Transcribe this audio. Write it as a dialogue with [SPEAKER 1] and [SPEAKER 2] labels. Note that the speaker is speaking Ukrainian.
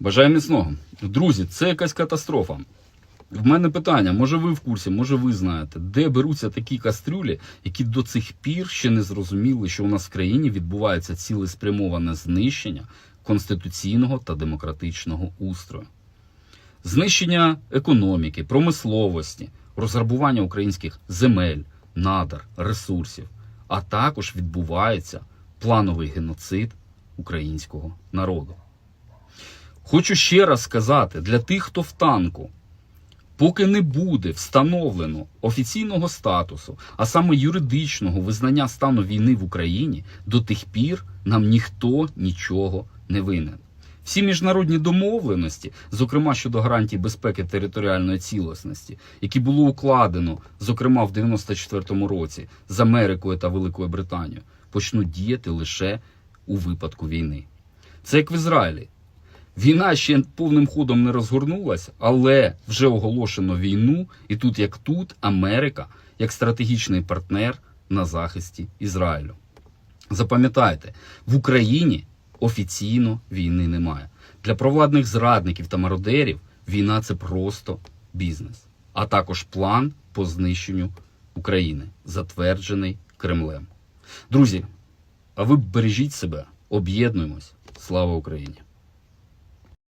[SPEAKER 1] Бажаю міцного. Друзі, це якась катастрофа. В мене питання: може ви в курсі, може ви знаєте, де беруться такі кастрюлі, які до цих пір ще не зрозуміли, що у нас в країні відбувається цілеспрямоване знищення конституційного та демократичного устрою, знищення економіки, промисловості, розграбування українських земель, надар, ресурсів, а також відбувається плановий геноцид українського народу. Хочу ще раз сказати для тих, хто в танку, поки не буде встановлено офіційного статусу, а саме юридичного визнання стану війни в Україні, до тих пір нам ніхто нічого не винен. Всі міжнародні домовленості, зокрема щодо гарантій безпеки територіальної цілісності, які було укладено, зокрема в 94-му році з Америкою та Великою Британією, почнуть діяти лише у випадку війни. Це як в Ізраїлі. Війна ще повним ходом не розгорнулася, але вже оголошено війну, і тут як тут Америка як стратегічний партнер на захисті Ізраїлю. Запам'ятайте, в Україні офіційно війни немає. Для провладних зрадників та мародерів війна це просто бізнес, а також план по знищенню України, затверджений Кремлем. Друзі, а ви бережіть себе, об'єднуємось. Слава Україні!